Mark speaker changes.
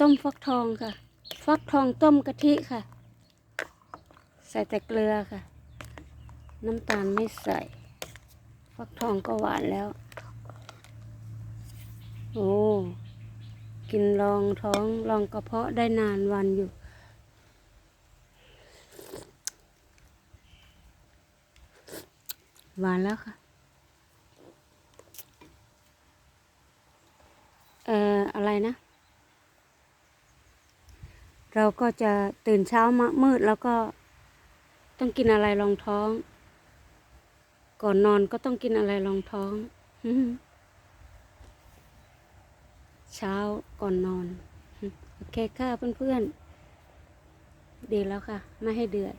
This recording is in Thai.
Speaker 1: ต้มฟักทองค่ะ ฟักทองต้มกะทิค่ะ ใส่แต่เกลือค่ะ น้ำตาลไม่ใส่ ฟักทองก็หวานแล้ว โอ้ กินรองท้องรองกระเพาะได้นานวันอยู่ หวานแล้วค่ะ เอ่อ อะไรนะ เราก็จะตื่นเช้ามามืดแล้วก็ต้องกินอะไรรองท้อง ก่อนนอนก็ต้องกินอะไรรองท้อง เช้าก่อนนอน โอเคค่ะเพื่อนๆ ดีแล้วค่ะ ไม่ให้เดือด